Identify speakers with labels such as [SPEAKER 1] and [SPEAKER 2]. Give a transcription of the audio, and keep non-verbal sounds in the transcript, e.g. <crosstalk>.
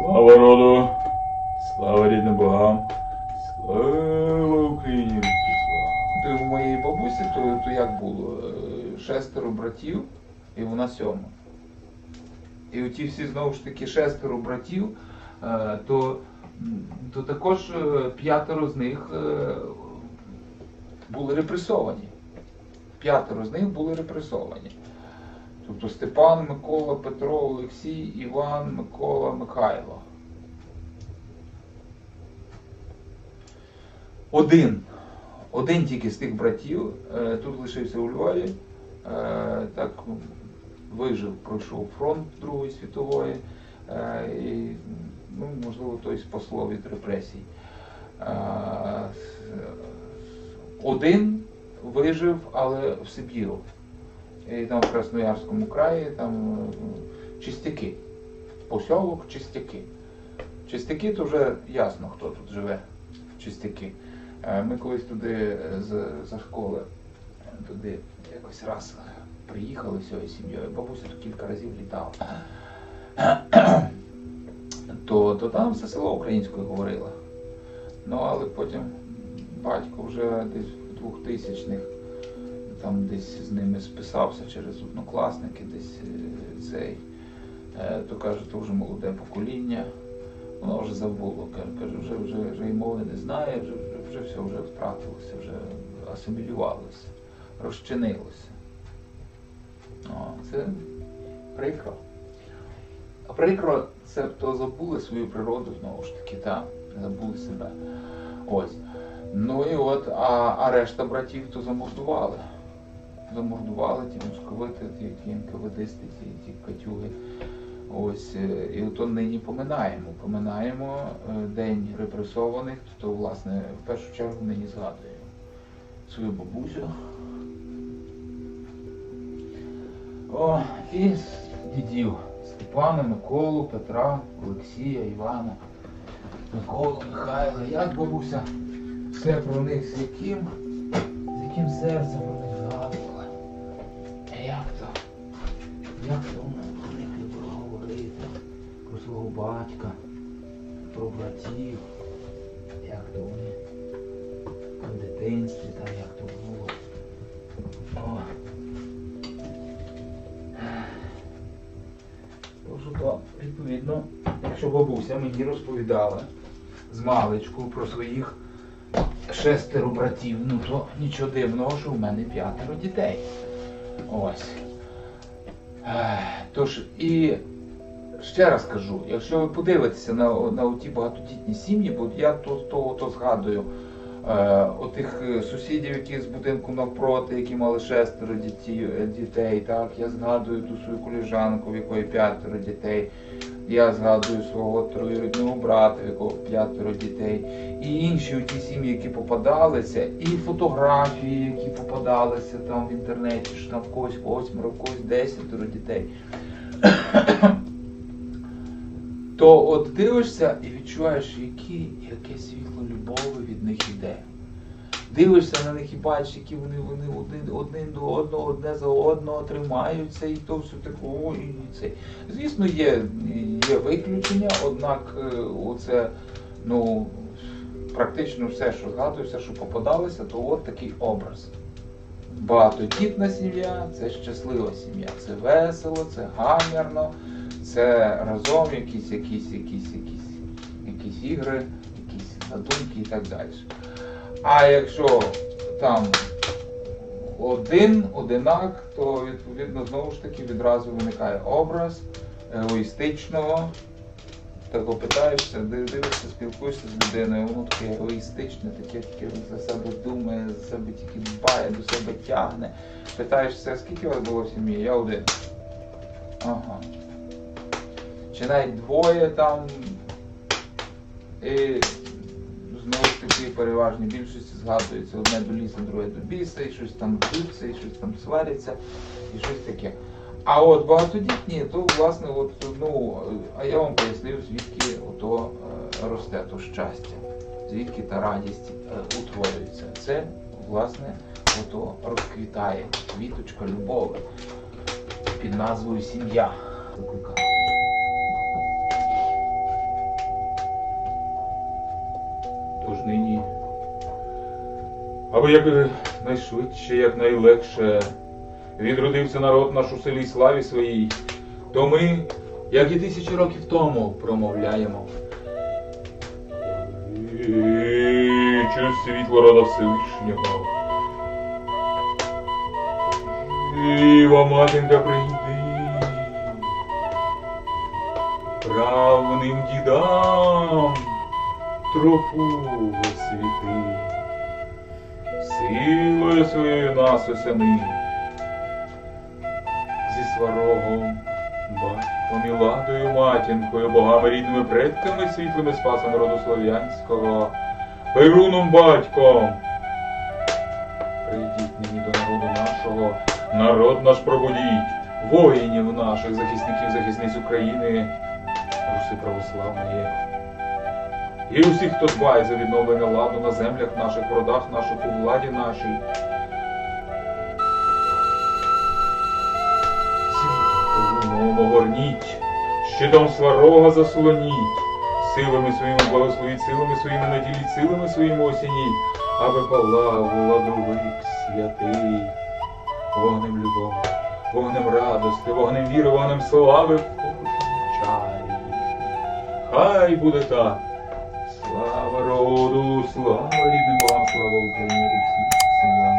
[SPEAKER 1] Слава роду, слава рідним богам, слава Україні!
[SPEAKER 2] То у моєї бабусі, то, то як було? Е, Шестеро братів і вона сьома. І оті всі знову ж таки шестеро братів, е, то, то також е, п'ятеро з них були репресовані. П'ятеро з них були репресовані. Тобто Степан, Микола, Петро, Олексій, Іван, Микола, Михайло. Один. Один тільки з тих братів е, тут лишився у Львові. Е, так вижив, пройшов фронт Другої світової. Е, і, ну, можливо, той спасло від репресій. Один вижив, але в Сибіру. І там в Красноярському краї там е, чистяки. Посьолок чистяки. Чистяки то вже ясно, хто тут живе. Чистяки. Е, Ми колись туди е, з, за школи туди якось раз приїхали всією сім'єю. Бабуся тут кілька разів літала. <coughs> То, то там все село українською говорило. Ну, але потім батько вже десь в 2000-х там десь з ними списався через однокласники, десь е, цей. Е, То каже, то вже молоде покоління. Воно вже забуло. Каже, вже, вже, вже і мови не знає, вже, вже, все вже втратилося, вже асимілювалося, розчинилося. Це прикро. А прикро, це то забули свою природу знову ж таки, так, забули себе. Ось. Ну і от, а, а решта братів то замордували. Замордували ті московити, ті, ті НКВДисти, ті, ті катюги. Ось, е, і ото нині поминаємо. Поминаємо е, День репресованих, то, власне, в першу чергу нині згадую свою бабусю. О, і дідів Степана, Миколу, Петра, Олексія, Івана, Миколу, Михайла. Як бабуся все про них з яким, з яким серцем Як вона любила говорити? Про свого батька, про братів, як то вони в дитинстві, там як то було. О. Тож то, відповідно, якщо бабуся мені розповідала з маличку про своїх шестеро братів, ну то нічого дивного, що в мене п'ятеро дітей. Ось. Тож і ще раз кажу, якщо ви подивитеся на, на ті багатодітні сім'ї, бо я то, то, то згадую е, отих е, сусідів, які з будинку навпроти, які мали шестеро дітей, дітей, так, я згадую ту свою коліжанку, в якої п'ятеро дітей. Я згадую свого троюрідного брата, якого п'ятеро дітей, і інші ті сім'ї, які попадалися, і фотографії, які попадалися там в інтернеті, що там когось восьмеро, когось десятеро дітей. То от дивишся і відчуваєш, які, яке світло любові від них іде. Дивишся на них і бачиш, які вони, вони один, один до одного, одне за одного тримаються, і то все таке, о, і це. Звісно, є, є виключення, однак е, оце, ну, практично все, що згадую, все, що попадалося, то от такий образ. Багатодітна сім'я це щаслива сім'я. Це весело, це гамірно, це разом якісь, якісь, якісь, якісь, якісь ігри, якісь задумки і так далі. А якщо там один, одинак, то відповідно знову ж таки відразу виникає образ егоїстичного. Так опитаєшся, дивишся, спілкуєшся з людиною, воно таке егоїстичне, таке таке за себе думає, за себе тільки дбає, до себе тягне. Питаєшся, скільки у вас було в сім'ї? Я один. Ага. Чи навіть двоє там. І знову ж таки переважній більшості згадується одне до лісу, друге до біса, і щось там б'ються, і щось там сваряться, і щось таке. А от багатодітні, то власне, от, ну, а я вам пояснив, звідки ото е, росте то щастя, звідки та радість е, утворюється. Це, власне, ото розквітає квіточка любові під назвою сім'я.
[SPEAKER 1] Аби як найшвидше, як найлегше відродився народ наш у селі славі своїй, то ми, як і тисячі років тому, промовляємо. Чи світло рода Всевишнього. Діва матінка прийди. Правним дідам тропу освіти. Силою своєю нас осяни. Зі сварогом, батьком і ладою матінкою, богами рідними предками, світлими спаса народу слов'янського, Перуном батьком. Прийдіть нині до народу нашого, народ наш пробудіть, воїнів наших, захисників, захисниць України, Руси православної. І усіх, хто дбає за відновлення ладу на землях наших, в родах наших, у владі нашій. Огорніть, щитом сварога заслоніть, силами своїми благословіть, силами своїми наділіть, силами своїми осініть, аби палав владовик святий, вогнем любові, вогнем радости, вогнем віри, вогнем слави в чарі. Хай буде так. Слава роду, слава рідним вам, слава Україні, Русі, слава.